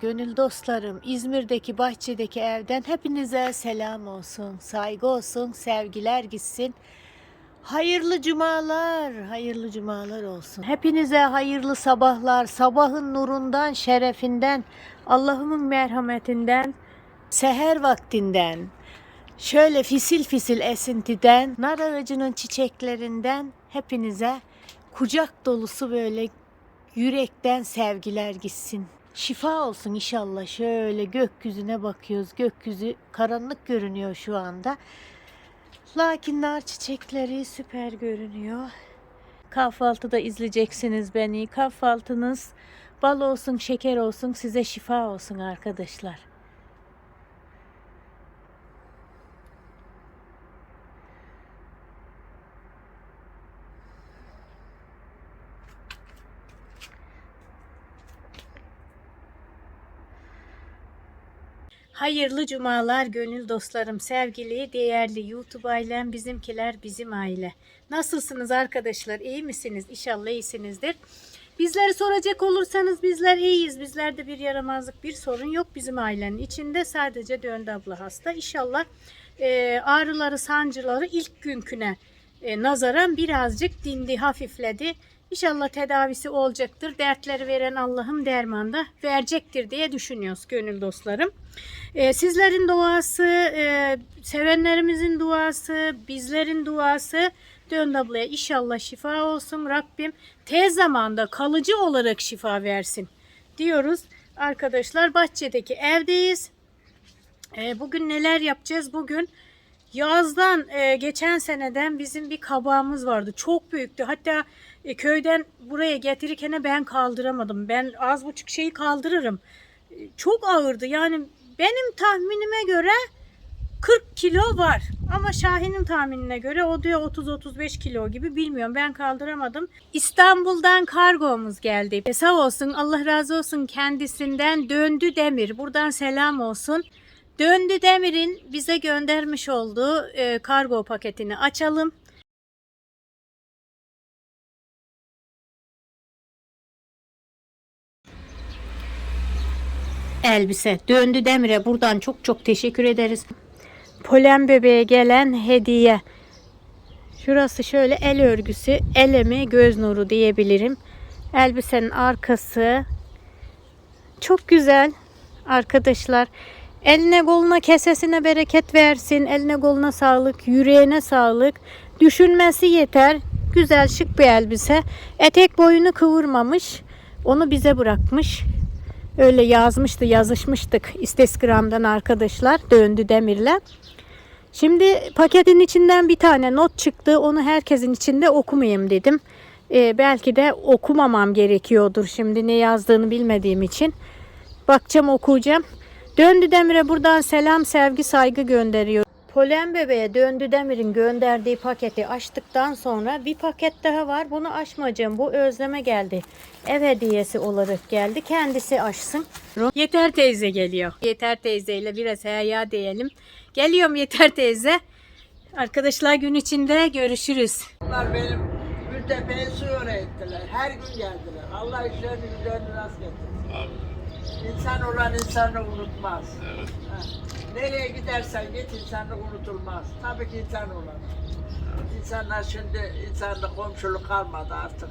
Gönül dostlarım, İzmir'deki bahçedeki evden hepinize selam olsun, saygı olsun, sevgiler gitsin. Hayırlı cumalar, hayırlı cumalar olsun. Hepinize hayırlı sabahlar, sabahın nurundan, şerefinden, Allah'ımın merhametinden, seher vaktinden, şöyle fisil fisil esintiden, nar ağacının çiçeklerinden hepinize kucak dolusu böyle yürekten sevgiler gitsin. Şifa olsun inşallah. Şöyle gökyüzüne bakıyoruz. Gökyüzü karanlık görünüyor şu anda. Lakin nar çiçekleri süper görünüyor. Kahvaltıda izleyeceksiniz beni. Kahvaltınız bal olsun, şeker olsun, size şifa olsun arkadaşlar. Hayırlı cumalar gönül dostlarım, sevgili, değerli YouTube ailem, bizimkiler bizim aile. Nasılsınız arkadaşlar? İyi misiniz? İnşallah iyisinizdir. Bizleri soracak olursanız bizler iyiyiz. Bizlerde bir yaramazlık, bir sorun yok bizim ailenin içinde. Sadece Döndü abla hasta. İnşallah e, ağrıları, sancıları ilk günküne e, nazaran birazcık dindi, hafifledi. İnşallah tedavisi olacaktır. Dertleri veren Allah'ım derman da verecektir diye düşünüyoruz gönül dostlarım. Ee, sizlerin duası, e, sevenlerimizin duası, bizlerin duası Döndü ablaya inşallah şifa olsun Rabbim. Tez zamanda kalıcı olarak şifa versin diyoruz. Arkadaşlar bahçedeki evdeyiz. Ee, bugün neler yapacağız? Bugün yazdan e, geçen seneden bizim bir kabağımız vardı. Çok büyüktü. Hatta e, köyden buraya getirirken ben kaldıramadım. Ben az buçuk şeyi kaldırırım. E, çok ağırdı. Yani benim tahminime göre 40 kilo var. Ama Şahin'in tahminine göre o diyor 30-35 kilo gibi bilmiyorum. Ben kaldıramadım. İstanbul'dan kargomuz geldi. E, sağ olsun Allah razı olsun kendisinden döndü demir. Buradan selam olsun. Döndü Demir'in bize göndermiş olduğu e, kargo paketini açalım. Elbise Döndü Demir'e buradan çok çok teşekkür ederiz. Polen bebeğe gelen hediye. Şurası şöyle el örgüsü, el göz nuru diyebilirim. Elbisenin arkası çok güzel arkadaşlar. Eline koluna kesesine bereket versin. Eline koluna sağlık, yüreğine sağlık. Düşünmesi yeter. Güzel şık bir elbise. Etek boyunu kıvırmamış. Onu bize bırakmış. Öyle yazmıştı, yazışmıştık Instagram'dan arkadaşlar. Döndü Demir'le. Şimdi paketin içinden bir tane not çıktı. Onu herkesin içinde okumayayım dedim. Ee, belki de okumamam gerekiyordur şimdi ne yazdığını bilmediğim için. Bakacağım okuyacağım. Döndü Demir'e buradan selam, sevgi, saygı gönderiyor. Polen bebeğe Döndü Demir'in gönderdiği paketi açtıktan sonra bir paket daha var. Bunu açmayacağım. Bu özleme geldi. Ev hediyesi olarak geldi. Kendisi açsın. Yeter teyze geliyor. Yeter teyzeyle biraz heya diyelim. Geliyorum Yeter teyze. Arkadaşlar gün içinde görüşürüz. Bunlar benim Gültepe'ye su öğrettiler. Her gün geldiler. Allah işlerini güzelini rast getirsin. İnsan olan insanı unutmaz. Ha. Nereye gidersen git insanlık unutulmaz. Tabii ki insan olan. İnsanlar şimdi insanda komşuluk kalmadı artık.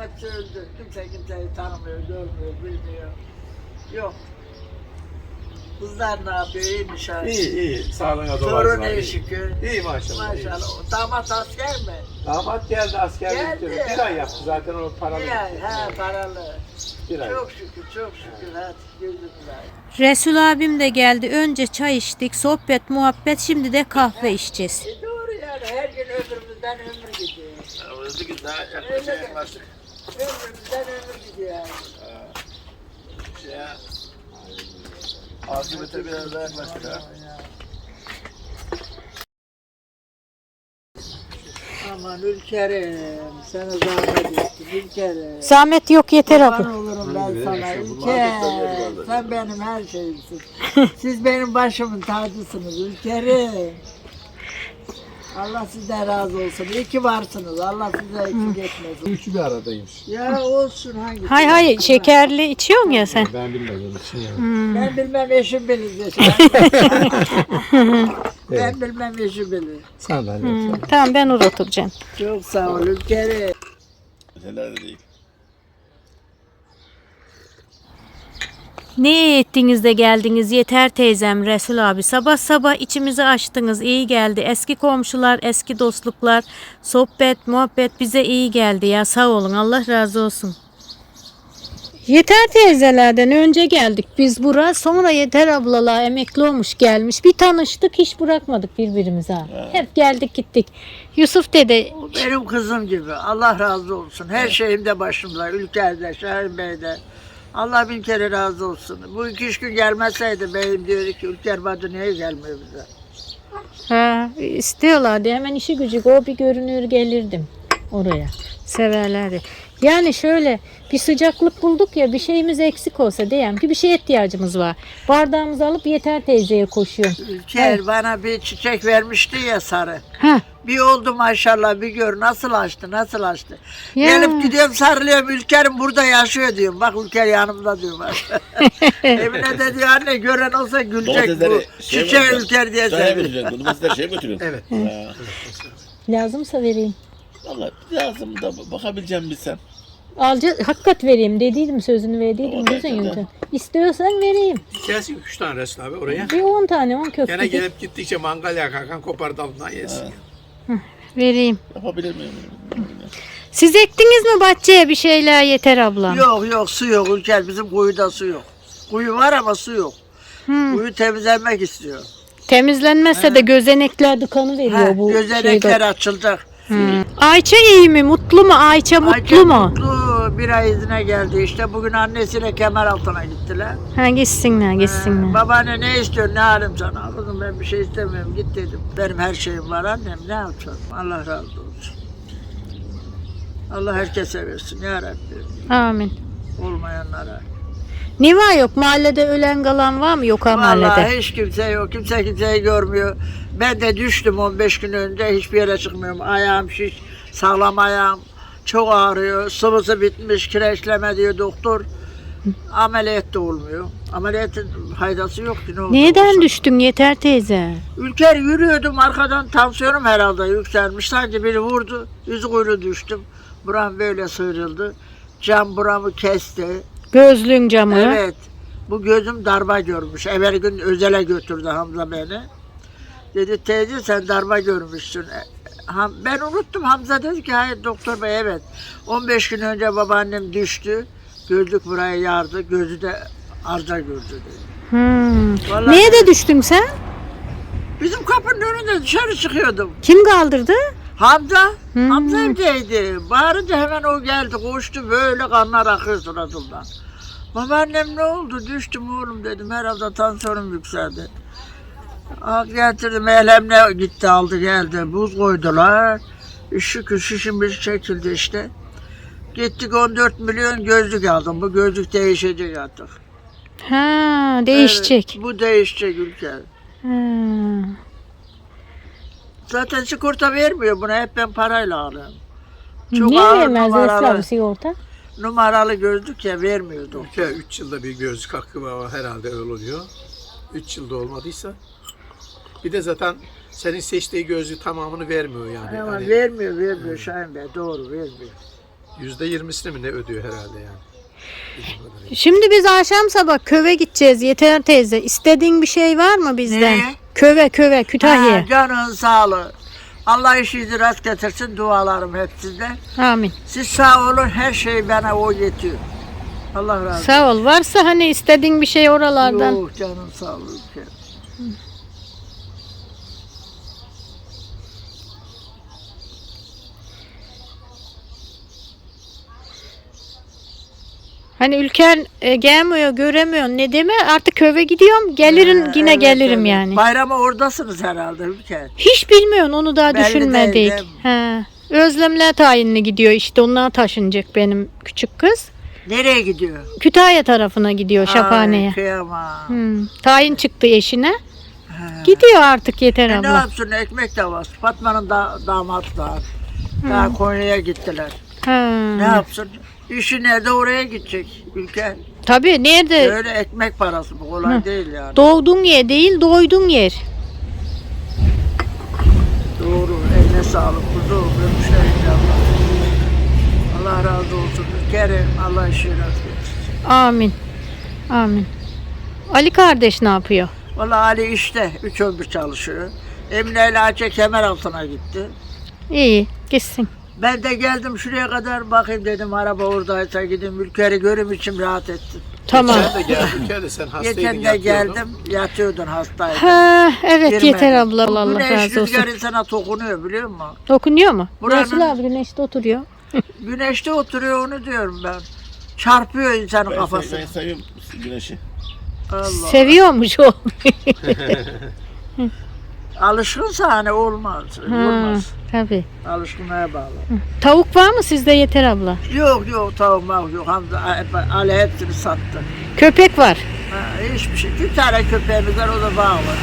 Hepsi öldü. Kimse kimseyi tanımıyor, görmüyor, bilmiyor. Yok. Kızlar ne yapıyor? İyi mi Şahin? İyi iyi. Sağlığına Torun dolayısıyla iyi iyi. şükür. İyi maşallah. iyi. Maşallah. Damat asker mi? Damat geldi askerlik. Geldi. Bir ay yaptı zaten o paralı. Bir ay, he paralı. Bir ay. Çok şükür, çok şükür. Hadi aydın. Resul abim de geldi. Önce çay içtik, sohbet, muhabbet. Şimdi de kahve içeceğiz. E doğru yani her gün ömrümüzden ömür gidiyor. Öldü gün daha Öyle mi? Ömrümüzden ömür gidiyor yani. Şey, Akıbete biraz daha yaklaştık ha. Aman Ülkerim, sana zahmet ettim Ülkerim. Zahmet yok yeter abi. Kurban olurum ben sana Ülker. Sen benim her şeyimsin. Siz benim başımın tacısınız Ülkerim. Allah sizden razı olsun. İyi ki varsınız. Allah size eksik etmesin. Üçü bir aradaymış. Ya olsun hangisi? Hay hay şekerli içiyorsun ya sen. Ben bilmediğim için yani. Ben bilmem eşim bilir. ben bilmem eşim bilir. Sen de hallet. Hmm, tamam ben orada oturacağım. Çok sağ ol ülkeri. Neler de Ne ettiniz de geldiniz yeter teyzem Resul abi. Sabah sabah içimizi açtınız iyi geldi. Eski komşular, eski dostluklar, sohbet, muhabbet bize iyi geldi ya sağ olun Allah razı olsun. Yeter teyzelerden önce geldik biz bura sonra Yeter ablalar emekli olmuş gelmiş. Bir tanıştık hiç bırakmadık birbirimize. ha. Hep geldik gittik. Yusuf dede Benim kızım gibi. Allah razı olsun. Her şeyimde başımda. Ülkede, Şahin Bey'de. Allah bin kere razı olsun. Bu iki üç gün gelmeseydi beyim diyor ki Ülker Bacı niye gelmiyor bize? Ha, istiyorlardı. Hemen işi gücü o bir görünür gelirdim oraya. Severlerdi. Yani şöyle bir sıcaklık bulduk ya bir şeyimiz eksik olsa diyelim ki bir şeye ihtiyacımız var. Bardağımızı alıp yeter teyzeye koşuyorum. Ülker bana bir çiçek vermişti ya sarı. Ha, Bir oldu maşallah bir gör nasıl açtı nasıl açtı. Ya. Gelip gidiyorum sarılıyorum Ülker'im burada yaşıyor diyorum. Bak Ülker yanımda diyorum. Emine de diyor anne gören olsa gülecek bu. Şey Çiçek mi Ülker diye götürüyorsun. Domatesleri şeye götürüyorsun. Evet. Ha. lazımsa vereyim. Valla lazım da bakabileceğim bilsem. Alca, hakikat vereyim dediydim sözünü verdiydim. Güzel yöntem. İstiyorsan vereyim. Gelsin üç tane resim abi oraya. Bir 10 tane 10 köfte Gene gelip gittikçe mangal yakarken kopar dalından yesin. Vereyim. Yapabilir miyim? Siz ektiniz mi bahçeye bir şeyler yeter ablam? Yok yok su yok Ülker bizim kuyuda su yok. Kuyu var ama su yok. Hmm. Kuyu temizlenmek istiyor. Temizlenmezse de gözenekler dıkanı veriyor Ha, bu gözenekler şeyde. açılacak. Hmm. Ayça iyi mi? Mutlu mu? Ayça mutlu Ayça mu? Mutlu bir ay izine geldi. İşte bugün annesiyle kemer altına gittiler. Ha gitsinler gitsinler. Ee, babaanne ne istiyorsun ne halim sana? Kızım ben bir şey istemiyorum git dedim. Benim her şeyim var annem ne yapacağım? Allah razı olsun. Allah herkese versin ya Rabbi. Amin. Olmayanlara. Ne var yok? Mahallede ölen kalan var mı? Yok ha mahallede. Vallahi hiç kimse yok. Kimse kimseyi görmüyor. Ben de düştüm 15 gün önce. Hiçbir yere çıkmıyorum. Ayağım şiş. Sağlam ayağım. Çok ağrıyor. Sıvısı bitmiş. Kireçleme diyor doktor. Ameliyat da olmuyor. Ameliyatın faydası yok ki ne oldu? Neden olsa. düştün yeter teyze? Ülker yürüyordum arkadan tansiyonum herhalde yükselmiş. Sanki biri vurdu. Yüz kuyruğu düştüm. Buram böyle sıyrıldı. Cam buramı kesti. Gözlüğün camı. Evet. Bu gözüm darba görmüş. Evvel gün özele götürdü Hamza beni. Dedi teyze sen darba görmüşsün. Ben unuttum. Hamza dedi ki hayır doktor bey evet. 15 gün önce babaannem düştü. Gözlük buraya yardı. Gözü de arza gördü dedi. Hmm. Vallahi Neye de düştün sen? Bizim kapının önünde dışarı çıkıyordum. Kim kaldırdı? Hamza, Hmm. Hamza evdeydi. Bağırınca hemen o geldi, koştu böyle kanlar akıyor suratından. Babaannem ne oldu? Düştüm oğlum dedim. Herhalde tansiyonum yükseldi. Al getirdim elemle gitti aldı geldi. Buz koydular. Şükür şişimiz çekildi işte. Gittik 14 milyon gözlük aldım. Bu gözlük değişecek artık. Ha değişecek. Evet, bu değişecek ülke. Ha. Zaten sigorta vermiyor buna. Hep ben parayla alıyorum. Çok Niye ağır vermez numaralı. Esra sigorta? numaralı gözlük ya vermiyordu. Ülke 3 yılda bir gözlük hakkı var herhalde öyle oluyor. 3 yılda olmadıysa. Bir de zaten senin seçtiği gözlüğü tamamını vermiyor yani. Ama Hani vermiyor, vermiyor Şahin Bey. Doğru vermiyor. yüzde yirmisini mi ne ödüyor herhalde yani. Şimdi biz akşam sabah köve gideceğiz Yeter teyze. İstediğin bir şey var mı bizden? Nereye? Köve köve Kütahya. Ha, canın sağlığı. Allah işinizi rast getirsin dualarım hep sizde. Amin. Siz sağ olun her şey bana o yetiyor. Allah razı olsun. Sağ ol. Varsa hani istediğin bir şey oralardan. Yok canın sağlığı. Hani ülken e, gelmiyor, göremiyor. Ne deme? Artık köve gidiyorum. Gelirim Ha, yine evet, gelirim evet. yani. Bayrama oradasınız herhalde ülke. Hiç bilmiyorsun onu daha Belli düşünmedik. değil, mi? He. Özlemler tayinli gidiyor işte. Onlar taşınacak benim küçük kız. Nereye gidiyor? Kütahya tarafına gidiyor Şaphane'ye. Ay, kıyamam. Hmm. Tayin çıktı eşine. Ha. Gidiyor artık yeter E ne abla. yapsın ekmek de var. Fatma'nın da, damatlar. Daha Konya'ya gittiler. Ha. Ne yapsın? İşi nerede oraya gidecek ülke. Tabii nerede Öyle ekmek parası bu kolay değil yani. doğdun yer değil doydun yer. Doğru. Eline sağlık. Kuzu. Ömüşler inşallah. Allah razı olsun. Kerim. Allah işini razı etsin. Amin. Amin. Ali kardeş ne yapıyor? Valla Ali işte. Üç ömür çalışıyor. Emine ile Ayça kemer altına gitti. İyi gitsin. Ben de geldim şuraya kadar bakayım dedim araba oradaysa gidin ülkeyi görüm için rahat ettim. Tamam. Sen de geldin. Gel sen hastaydın. Geçen de yatıyordun. geldim yatıyordun hastaydın. Ha, evet Girmedi. yeter abla Allah Güneş razı olsun. rüzgar insana dokunuyor biliyor musun? Dokunuyor mu? Buranın- Resul abi güneşte oturuyor. Güneşte oturuyor onu diyorum ben. Çarpıyor insanın Ben, kafasını. ben seviyorum güneşi. Allah. Seviyormuş o. Alışkınsa hani olmaz. Olmaz. tabii. Alışkınlığa bağlı. Tavuk var mı sizde yeter abla? Yok yok tavuk mavuk yok. Hamza Ali hepsini sattı. Köpek var. Ha, hiçbir şey. Bir tane köpeğimiz var o da bağ var.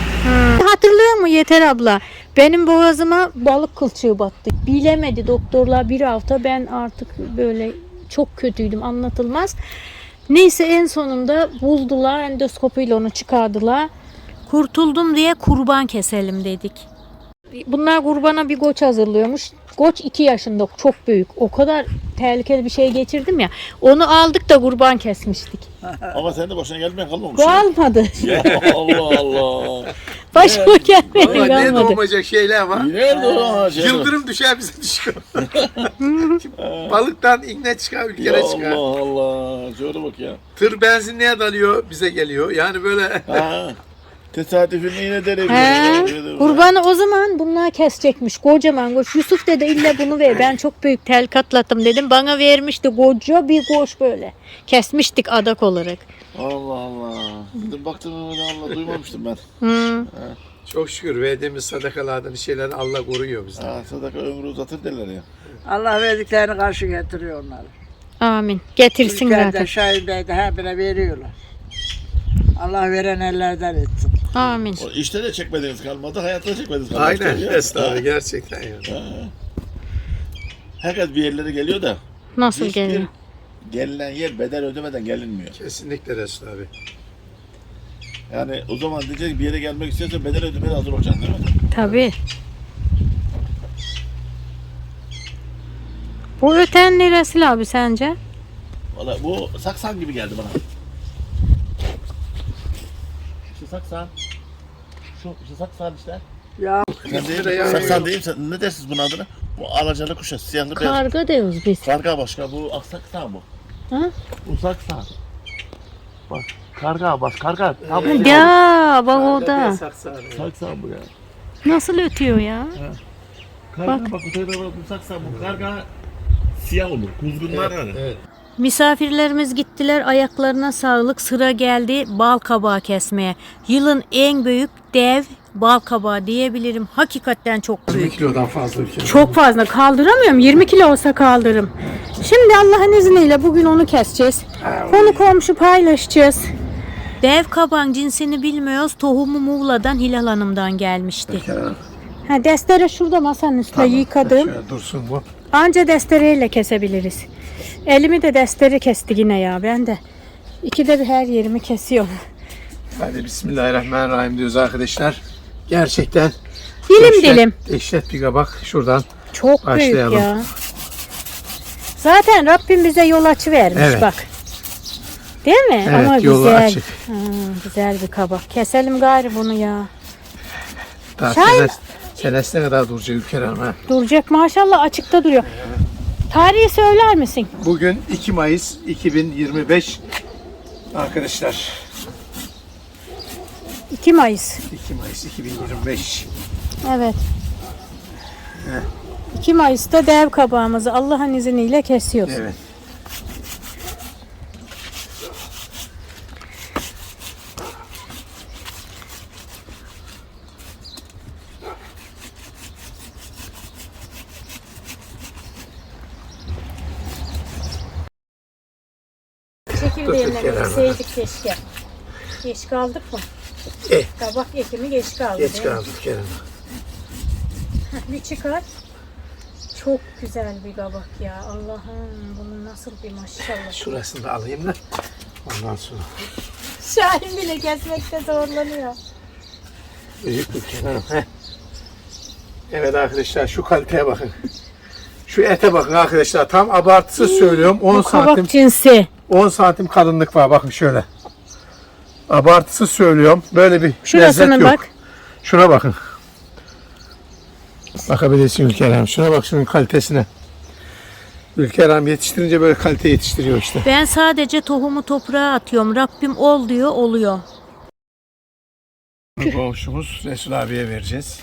Hatırlıyor mu Yeter abla? Benim boğazıma balık kılçığı battı. Bilemedi doktorlar bir hafta. Ben artık böyle çok kötüydüm anlatılmaz. Neyse en sonunda buldular endoskopiyle onu çıkardılar. Kurtuldum diye kurban keselim dedik. Bunlar kurbana bir goç hazırlıyormuş. Goç 2 yaşında çok büyük. O kadar tehlikeli bir şey geçirdim ya. Onu aldık da kurban kesmiştik. Ama sen de başına gelmeye kalmamış. Bu almadı. Ya Allah Allah. Başıma gelmedi Valla ne kalmadı. doğmayacak şeyler var. Nerede o? Şey Yıldırım düşer bize düşüyor. Balıktan iğne çıkar, Ya ülkere çıkar. Allah Allah. Şöyle bak ya. Tır benzinliğe dalıyor, bize geliyor. Yani böyle Ha. Tesadüfün yine derim. He, kurbanı o zaman bunlar kesecekmiş. Kocaman koç. Yusuf dedi illa bunu ver. Ben çok büyük tel katlattım dedim. Bana vermişti koca bir koç böyle. Kesmiştik adak olarak. Allah Allah. Dedim baktım öyle Allah duymamıştım ben. Hı. çok şükür verdiğimiz sadakalardan şeyleri Allah koruyor bizden. Ha, sadaka ömrü uzatır derler ya. Allah verdiklerini karşı getiriyor onları. Amin. Getirsin Ülkede, zaten. Şahin Bey'de her birine veriyorlar. Allah veren ellerden etsin. Amin. O işte de çekmediğiniz kalmadı, hayatta da çekmediğiniz kalmadı. Aynen, Ya. estağfurullah gerçekten yani. Ha. Herkes bir yerlere geliyor da Nasıl hiçbir geliyor? Gelinen yer bedel ödemeden gelinmiyor. Kesinlikle Resul abi. Yani o zaman diyecek ki bir yere gelmek istiyorsa bedel ödemeye de hazır olacaksın değil mi? Tabii. Bu öten neresi abi sence? Valla bu saksan gibi geldi bana. Şu saksan. Şu, şu saksan işte. Ya Sen değil, liraya saksan alıyor. değil sen ne dersiniz bunun adına? Bu alacalı kuşa, siyahlı beyaz. Karga diyoruz biz. Karga başka, bu aksaksan bu. Ha? Bu saksan. Bak, karga baş, karga. Bu Ya bak o da. Saksan bu ya. Nasıl ötüyor ya? Karga Bak. bak, bu tarafa bu saksan bu. Karga siyah olur, kuzgunlar yani. Evet. Misafirlerimiz gittiler ayaklarına sağlık sıra geldi bal kabağı kesmeye. Yılın en büyük dev bal kabağı diyebilirim. Hakikaten çok 20 büyük. kilodan fazla ülke. Çok fazla kaldıramıyorum. 20 kilo olsa kaldırırım. Şimdi Allah'ın izniyle bugün onu keseceğiz. Konu komşu paylaşacağız. Dev kabağın cinsini bilmiyoruz. Tohumu Muğla'dan Hilal Hanım'dan gelmişti. Ha, destere şurada masanın üstüne yıkadım. Şöyle dursun bu. Anca destereyle kesebiliriz. Elimi de destere kesti yine ya ben de. İkide bir her yerimi kesiyorum. Hadi Bismillahirrahmanirrahim diyoruz arkadaşlar. Gerçekten Dilim dehşet- dilim. Dehşet bir kabak. Şuradan Çok büyük Başlayalım. ya. Zaten Rabbim bize yol açıvermiş Evet. bak. Değil mi? Evet, Ama yolu güzel. açık. Ha, güzel bir kabak. Keselim gari bunu ya. Şahin- senesine kadar duracak ülke hanım ha. Duracak maşallah açıkta duruyor. Tarihi söyler misin? Bugün 2 Mayıs 2025 arkadaşlar. 2 Mayıs. 2 Mayıs 2025. Evet. 2 Mayıs'ta dev kabağımızı Allah'ın izniyle kesiyoruz. Evet. Yeseydik keşke. Geç kaldık mı? Eh. Kabak ekimi geç kaldı. Geç kaldık Kerem. Bir çıkar. Çok güzel bir kabak ya. Allah'ım bunun nasıl bir maşallah. Şurasını da alayım da ondan sonra. Şahin bile kesmekte zorlanıyor. Büyük bir Kerem. Heh. Evet arkadaşlar şu kaliteye bakın. Şu ete bakın arkadaşlar. Tam abartısız söylüyorum. 10 Bu kabak santim cinsi. 10 santim kalınlık var. Bakın şöyle. Abartısız söylüyorum. Böyle bir Şurasına lezzet yok. bak. Şuna bakın. Bakabilirsin Ülker Hanım. Şuna bak şunun kalitesine. Ülker Hanım yetiştirince böyle kalite yetiştiriyor işte. Ben sadece tohumu toprağa atıyorum. Rabbim ol diyor, oluyor. Komşumuz Resul abiye vereceğiz.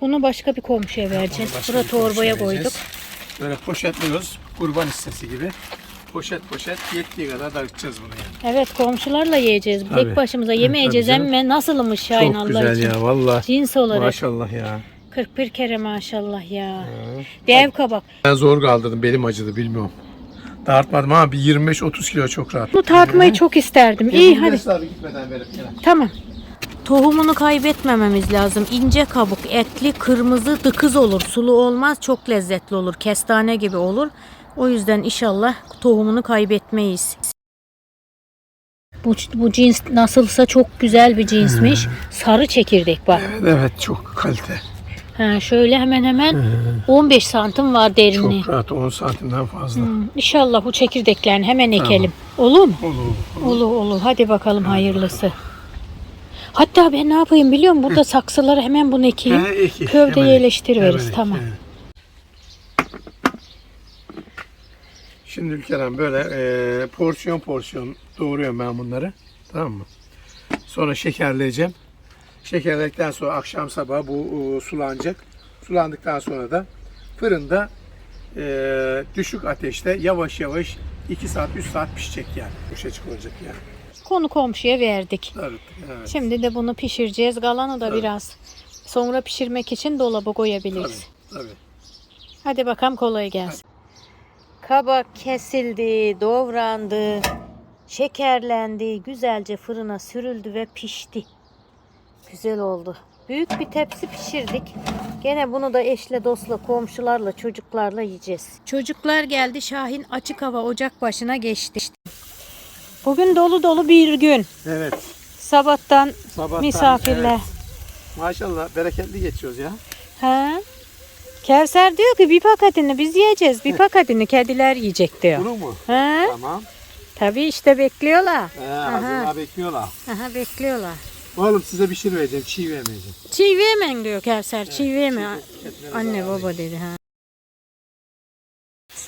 Bunu başka bir komşuya vereceğiz. Başka Bura bir komşuya torbaya vereceğiz. koyduk. Böyle poşetliyoruz. Kurban hissesi gibi. Poşet poşet yettiği kadar dağıtacağız bunu yani. Evet komşularla yiyeceğiz. Tabii. Tek başımıza yemeyeceğiz tabii emme nasılmış Şahin Çok Allah güzel için. ya valla. Cins olarak. Maşallah ya. 41 kere maşallah ya. Dev kabak. Ben zor kaldırdım belim acıdı bilmiyorum. Dartmadım ama bir 25-30 kilo çok rahat. Bu tartmayı çok isterdim. İyi hadi. abi gitmeden verip. Tamam. Tohumunu kaybetmememiz lazım. İnce kabuk, etli, kırmızı, dıkız olur. Sulu olmaz, çok lezzetli olur. Kestane gibi olur. O yüzden inşallah tohumunu kaybetmeyiz. Bu, bu cins nasılsa çok güzel bir cinsmiş. Sarı çekirdek bak. Evet, evet çok kalite. Ha, şöyle hemen hemen 15 santim var derinliği. Çok rahat 10 santimden fazla. Hmm, İnşallah bu çekirdeklerini hemen ekelim. Olur mu? Olur. Olur olur. Hadi bakalım hayırlısı. Hatta ben ne yapayım biliyor musun? Burada saksılara hemen bunu ekeyim. He, eki, Kövde hemen yerleştiriveriz. Hemen Tamam. eki, Şimdi Ülker Hanım böyle e, porsiyon porsiyon doğruyorum ben bunları. Tamam mı? Sonra şekerleyeceğim. Şekerledikten sonra akşam sabah bu e, sulanacak. Sulandıktan sonra da fırında e, düşük ateşte yavaş yavaş 2 saat 3 saat pişecek yani. Düşe çıkılacak yani. Konu komşuya verdik. Evet. evet. Şimdi de bunu pişireceğiz. Kalanı da biraz sonra pişirmek için dolaba koyabiliriz. Tabii, tabii. Hadi bakalım kolay gelsin. Kabak kesildi, doğrandı, şekerlendi, güzelce fırına sürüldü ve pişti. Güzel oldu. Büyük bir tepsi pişirdik. Gene bunu da eşle, dostla, komşularla, çocuklarla yiyeceğiz. Çocuklar geldi. Şahin açık hava ocak başına geçti. Bugün dolu dolu bir gün. Evet. Sabahtan, Sabahtan, misafirler. evet. Maşallah bereketli geçiyoruz ya. Ha? Kevser diyor ki bir paketini biz yiyeceğiz. Bir paketini kediler yiyecek diyor. Bunu mu? Ha? Tamam. Tabii işte bekliyorlar. Ee, hazırlığa bekliyorlar. Aha bekliyorlar. Oğlum size bir şey vereceğim, çiğ vermeyeceğim. Çiğ vermen diyor Kevser. Çiğ verme. Etleri Anne baba dedi ha.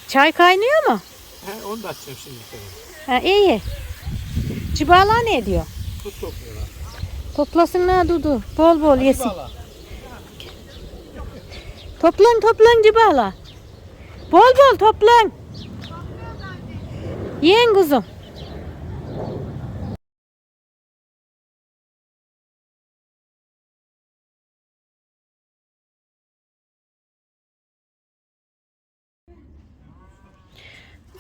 Çay kaynıyor mu? He, onu da açacağım şimdi. Ha iyi. Cibala ne diyor? Tut topluyorlar. Toplasınlar Dudu. Bol bol yesin. Valla. Toplan toplan cibala. Bol bol toplan. Yiyin kuzum.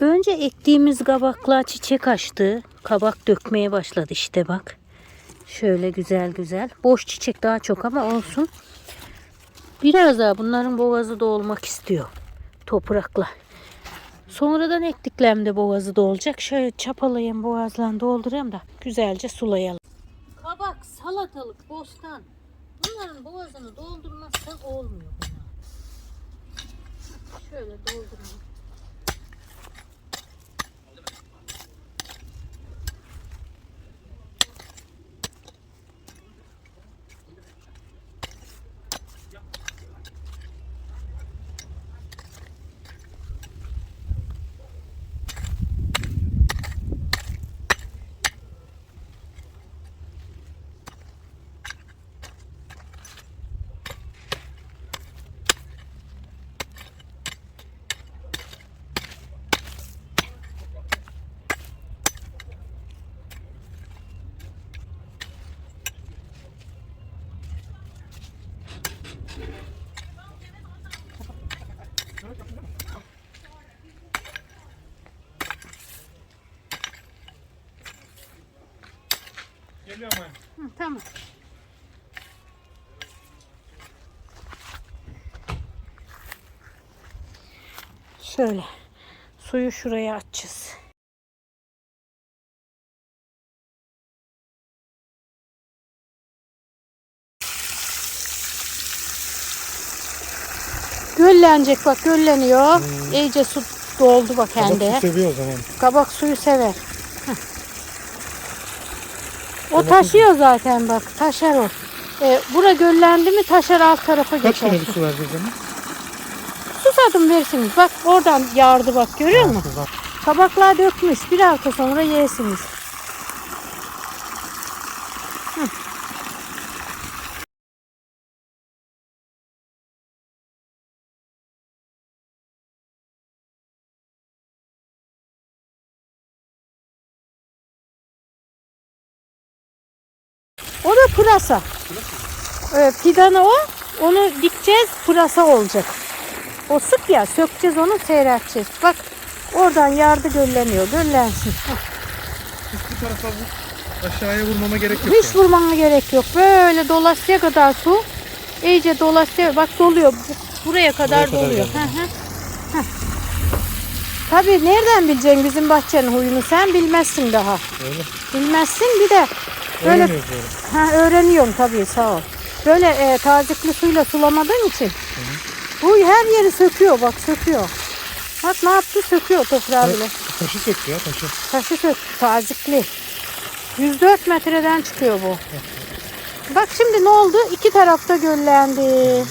Önce ektiğimiz kabaklar çiçek açtı. Kabak dökmeye başladı işte bak. Şöyle güzel güzel. Boş çiçek daha çok ama olsun. Biraz daha bunların boğazı dolmak istiyor. Toprakla. Sonradan ektiklerimde boğazı dolacak. Şöyle çapalayayım boğazlarını doldurayım da güzelce sulayalım. Kabak, salatalık, bostan. Bunların boğazını doldurmazsan olmuyor. Şöyle dolduralım. Geliyorum ben. Hı, tamam. Şöyle suyu şuraya açacağız. Göllenecek bak gölleniyor. İyice su doldu bak kendi. seviyor o zaman. Kabak suyu sever. Heh. O taşıyor zaten bak. Taşar o. E, bura göllendi mi taşar alt tarafa Kaç geçer. bir su vereceğiz ama? Susadım versiniz. Bak oradan yağdı bak görüyor musun? Kabaklar dökmüş. Bir hafta sonra yersiniz. O da pırasa. Ee, fidanı o. Onu dikeceğiz. Pırasa olacak. O sık ya sökeceğiz onu seyredeceğiz. Bak oradan yardı gölleniyor. Göllensin. Bu tarafa vur. Aşağıya vurmama gerek yok. Hiç vurmana gerek yok. Böyle dolaştığı kadar su. iyice dolaşıyor. Bak doluyor. Bu- Buraya kadar kadar doluyor. geldi. Hı hı. Heh. Tabii nereden bileceksin bizim bahçenin huyunu? Sen bilmezsin daha. Öyle. Bilmezsin bir de böyle. Ha öğreniyorum tabii sağ ol. Böyle e, tazikli suyla sulamadığın için bu her yeri söküyor bak söküyor. Bak ne yaptı söküyor toprağı bile. Taşı söktü ya taşı. Taşı sök tazikli. 104 metreden çıkıyor bu. Bak şimdi ne oldu? İki tarafta göllendi.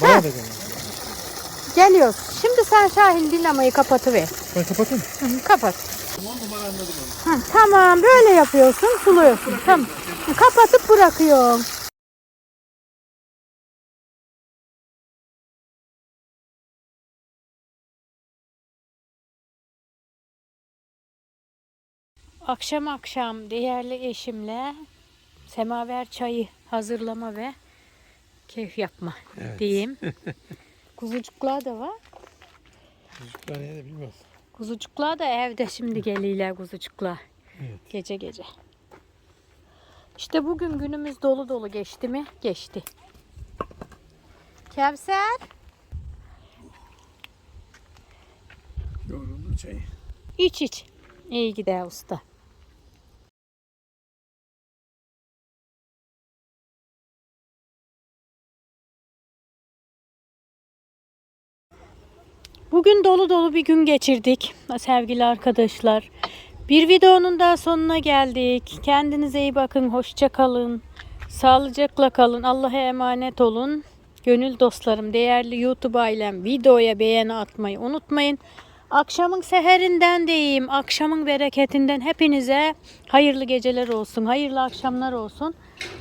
Bana Ha. da gönder. Geliyoruz. Şimdi sen Şahin dinamayı kapatıver. Ben kapatayım. Hı, tamam böyle yapıyorsun suluyorsun. Tamam. Kapatıp bırakıyorum. Akşam akşam değerli eşimle semaver çayı hazırlama ve keyif yapma diyeyim. Kuzucuklar da var. Çocuklar ne de bilmiyorum. Kuzucuklar da evde şimdi geliyorlar kuzucuklar. Gece gece. İşte bugün günümüz dolu dolu geçti mi? Geçti. Kevser. Yoruldu çayı. iç iç. İyi gider usta. Bugün dolu dolu bir gün geçirdik sevgili arkadaşlar. Bir videonun daha sonuna geldik. Kendinize iyi bakın. Hoşça kalın. Sağlıcakla kalın. Allah'a emanet olun. Gönül dostlarım, değerli YouTube ailem videoya beğeni atmayı unutmayın. Akşamın seherinden deyim, akşamın bereketinden hepinize hayırlı geceler olsun, hayırlı akşamlar olsun.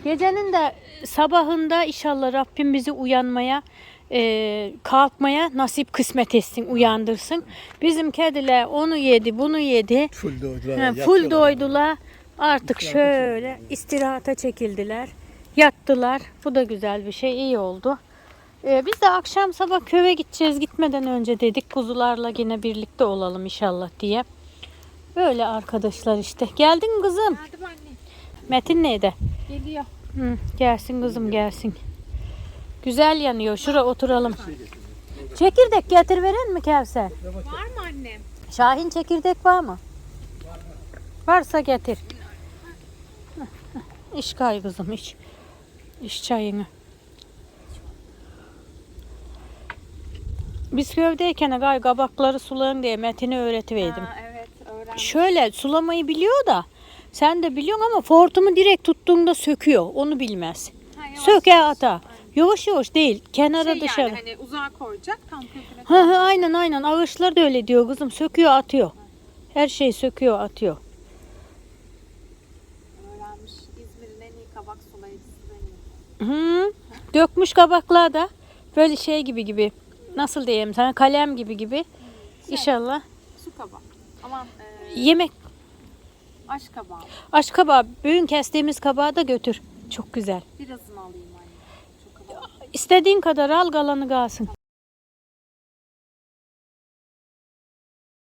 Gecenin de sabahında inşallah Rabbim bizi uyanmaya, e, kalkmaya nasip kısmet etsin, uyandırsın. Bizim kediler onu yedi, bunu yedi. Full doydular. Ha, full doydular. Artık şöyle istirahata çekildiler. Yattılar. Bu da güzel bir şey. iyi oldu. Ee, biz de akşam sabah köye gideceğiz. Gitmeden önce dedik kuzularla yine birlikte olalım inşallah diye. Böyle arkadaşlar işte. Geldin mi kızım? Geldim anne. Metin neydi? Geliyor. Hı, gelsin kızım gelsin. Güzel yanıyor. Şura oturalım. Çekirdek getir veren mi Kevser? Var mı annem? Şahin çekirdek var mı? Varsa getir. İç kay kızım iç. İç çayını. Biz köydeyken gay kabakları sulayın diye Metin'e öğretiverdim. Ha, evet öğrendim. Şöyle sulamayı biliyor da sen de biliyorsun ama fortumu direkt tuttuğunda söküyor. Onu bilmez. Ha, Söke ata. Yavaş yavaş değil. Kenara Şey dışarı. yani hani uzağa koyacak tam köküne Ha, ha, aynen aynen. Ağaçlar da öyle diyor kızım. Söküyor atıyor. Her şeyi söküyor atıyor. öğrenmiş. İzmir'in en iyi kabak sulayıcısı. Hı. Dökmüş kabaklar da böyle şey gibi gibi. Nasıl diyeyim sana kalem gibi gibi. İnşallah. Su kabak. Aman e, Yemek aş kabağı. aç kabağı, büyün kestiğimiz kabağı da götür. Çok güzel. Birazını alayım. İstediğin kadar al kalanı kalsın.